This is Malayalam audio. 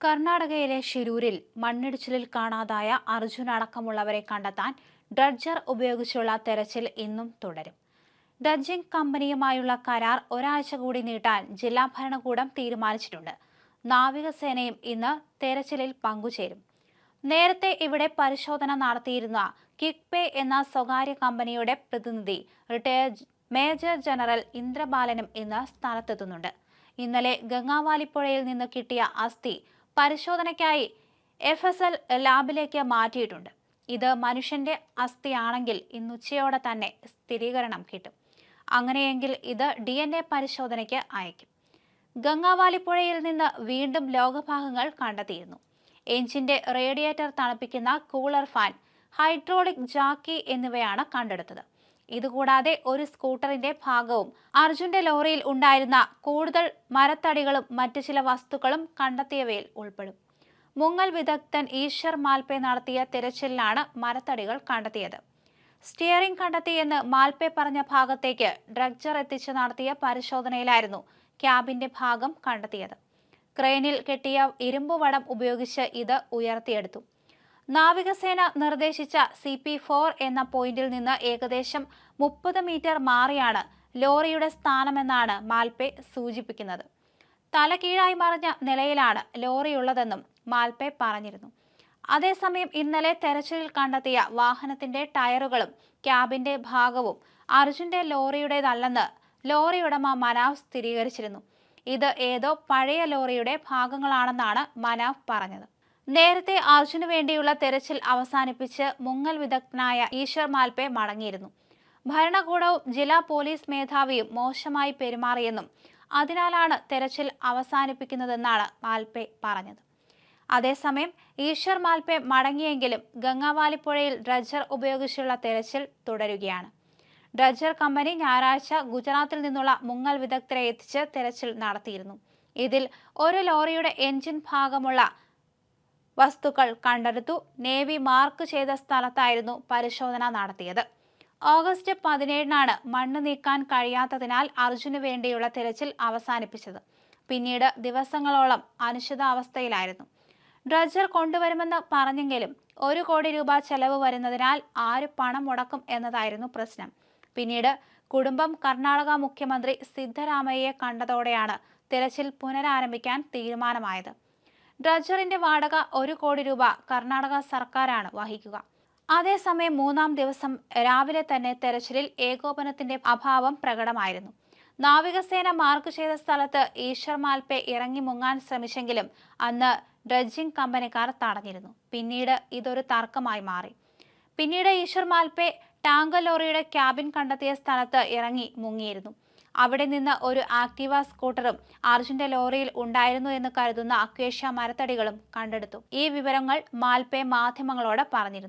കർണാടകയിലെ ഷിരൂരിൽ മണ്ണിടിച്ചിലിൽ കാണാതായ അർജുൻ അടക്കമുള്ളവരെ കണ്ടെത്താൻ ഡ്രഡ്ജർ ഉപയോഗിച്ചുള്ള തെരച്ചിൽ ഇന്നും തുടരും. ഡ്രഡ്ജിംഗ് കമ്പനിയുമായുള്ള കരാർ ഒരാഴ്ച കൂടി നീട്ടാൻ ജില്ലാ ഭരണകൂടം തീരുമാനിച്ചിട്ടുണ്ട്. നാവികസേനയും ഇന്ന് തെരച്ചിലിൽ പങ്കുചേരും. നേരത്തെ ഇവിടെ പരിശോധന നടത്തിയിരുന്ന കിക്പേ എന്ന സ്വകാര്യ കമ്പനിയുടെ പ്രതിനിധി റിട്ടയർഡ് മേജർ ജനറൽ ഇന്ദ്രബാലനും ഇന്ന് സ്ഥലത്തെത്തുന്നുണ്ട്. ഇന്നലെ ഗംഗാവാലിപ്പുഴയിൽ നിന്ന് കിട്ടിയ അസ്ഥി പരിശോധനയ്ക്കായി എഫ് എസ് എൽ ലാബിലേക്ക് മാറ്റിയിട്ടുണ്ട്. ഇത് മനുഷ്യന്റെ അസ്ഥിയാണെങ്കിൽ ഇന്നുച്ചയോടെ തന്നെ സ്ഥിരീകരണം കിട്ടും. അങ്ങനെയെങ്കിൽ ഇത് ഡി എൻ എ പരിശോധനയ്ക്ക് അയക്കും. ഗംഗാവാലിപ്പുഴയിൽ നിന്ന് വീണ്ടും ലോകഭാഗങ്ങൾ കണ്ടെത്തിയിരുന്നു. എഞ്ചിന്റെ റേഡിയേറ്റർ തണുപ്പിക്കുന്ന കൂളർ ഫാൻ ഹൈഡ്രോളിക് ജാക്കി എന്നിവയാണ് കണ്ടെടുത്തത്. ഇതുകൂടാതെ ഒരു സ്കൂട്ടറിന്റെ ഭാഗവും അർജുന്റെ ലോറിയിൽ ഉണ്ടായിരുന്ന കൂടുതൽ മരത്തടികളും മറ്റു ചില വസ്തുക്കളും കണ്ടെത്തിയവയിൽ ഉൾപ്പെടും. മുങ്ങൽ വിദഗ്ധൻ ഈശ്വർ മാൽപെ നടത്തിയ തിരച്ചിലിലാണ് മരത്തടികൾ കണ്ടെത്തിയത്. സ്റ്റിയറിംഗ് കണ്ടെത്തിയെന്ന് മാൽപെ പറഞ്ഞ ഭാഗത്തേക്ക് ഡ്രഗ്ജർ എത്തിച്ച് നടത്തിയ പരിശോധനയിലായിരുന്നു ക്യാബിന്റെ ഭാഗം കണ്ടെത്തിയത്. ക്രെയിനിൽ കെട്ടിയ ഇരുമ്പ് വടം ഉപയോഗിച്ച് ഇത് ഉയർത്തിയെടുത്തു. നാവികസേന നിർദ്ദേശിച്ച സി പി ഫോർ എന്ന പോയിന്റിൽ നിന്ന് ഏകദേശം മുപ്പത് മീറ്റർ മാറിയാണ് ലോറിയുടെ സ്ഥാനമെന്നാണ് മാൽപെ സൂചിപ്പിക്കുന്നത്. തല കീഴായി മറിഞ്ഞ നിലയിലാണ് ലോറിയുള്ളതെന്നും മാൽപെ പറഞ്ഞിരുന്നു. അതേസമയം ഇന്നലെ തെരച്ചിലിൽ കണ്ടെത്തിയ വാഹനത്തിന്റെ ടയറുകളും ക്യാബിന്റെ ഭാഗവും അർജുന്റെ ലോറിയുടേതല്ലെന്ന് ലോറി ഉടമ മനാവ് സ്ഥിരീകരിച്ചിരുന്നു. ഇത് ഏതോ പഴയ ലോറിയുടെ ഭാഗങ്ങളാണെന്നാണ് മനാവ് പറഞ്ഞത്. നേരത്തെ അർജുന് വേണ്ടിയുള്ള തെരച്ചിൽ അവസാനിപ്പിച്ച് മുങ്ങൽ വിദഗ്ധനായ ഈശ്വർ മാൽപേ മടങ്ങിയിരുന്നു. ഭരണകൂടവും ജില്ലാ പോലീസ് മേധാവിയും മോശമായി പെരുമാറിയെന്നും അതിനാലാണ് തെരച്ചിൽ അവസാനിപ്പിക്കുന്നതെന്നാണ് മാൽപേ പറഞ്ഞത്. അതേസമയം ഈശ്വർ മാൽപേ മടങ്ങിയെങ്കിലും ഗംഗാവാലിപ്പുഴയിൽ ഡ്രജർ ഉപയോഗിച്ചുള്ള തെരച്ചിൽ തുടരുകയാണ്. ഡ്രജർ കമ്പനി ഞായറാഴ്ച ഗുജറാത്തിൽ നിന്നുള്ള മുങ്ങൽ വിദഗ്ധരെ എത്തിച്ച് തെരച്ചിൽ നടത്തിയിരുന്നു. ഇതിൽ ഒരു ലോറിയുടെ എഞ്ചിൻ ഭാഗമുള്ള വസ്തുക്കൾ കണ്ടെടുത്തു. നേവി മാർക്ക് ചെയ്ത സ്ഥലത്തായിരുന്നു പരിശോധന നടത്തിയത്. ഓഗസ്റ്റ് പതിനേഴിനാണ് മണ്ണ് നീക്കാൻ കഴിയാത്തതിനാൽ അർജുന് വേണ്ടിയുള്ള തിരച്ചിൽ അവസാനിപ്പിച്ചത്. പിന്നീട് ദിവസങ്ങളോളം അനിശ്ചിതാവസ്ഥയിലായിരുന്നു. ഡ്രഡ്ജർ കൊണ്ടുവരുമെന്ന് പറഞ്ഞെങ്കിലും ഒരു കോടി രൂപ ചെലവ് വരുന്നതിനാൽ ആര് പണം മുടക്കും എന്നതായിരുന്നു പ്രശ്നം. പിന്നീട് കുടുംബം കർണാടക മുഖ്യമന്ത്രി സിദ്ധരാമയ്യയെ കണ്ടതോടെയാണ് തിരച്ചിൽ പുനരാരംഭിക്കാൻ തീരുമാനമായത്. ഡ്രഡ്ജറിന്റെ വാടക ഒരു കോടി രൂപ കർണാടക സർക്കാരാണ് വഹിക്കുക. അതേസമയം മൂന്നാം ദിവസം രാവിലെ തന്നെ തെരച്ചിലിൽ ഏകോപനത്തിന്റെ അഭാവം പ്രകടമായിരുന്നു. നാവികസേന മാർക്ക് ചെയ്ത സ്ഥലത്ത് ഈശ്വർ മാൽപെ ഇറങ്ങി മുങ്ങാൻ ശ്രമിച്ചെങ്കിലും അന്ന് ഡ്രഡ്ജിംഗ് കമ്പനിക്കാർ തടഞ്ഞിരുന്നു. പിന്നീട് ഇതൊരു തർക്കമായി മാറി. പിന്നീട് ഈശ്വർ മാൽപെ ടാങ്കർ ലോറിയുടെ ക്യാബിൻ കണ്ടെത്തിയ സ്ഥലത്ത് ഇറങ്ങി മുങ്ങിയിരുന്നു. അവിടെ നിന്ന് ഒരു ആക്റ്റീവ സ്കൂട്ടറും അർജുന്റെ ലോറിയിൽ ഉണ്ടായിരുന്നു എന്ന് കരുതുന്ന അക്വേഷ്യ മരത്തടികളും കണ്ടെടുത്തു. ഈ വിവരങ്ങൾ മാൽപേ മാധ്യമങ്ങളോട് പറഞ്ഞിരുന്നു.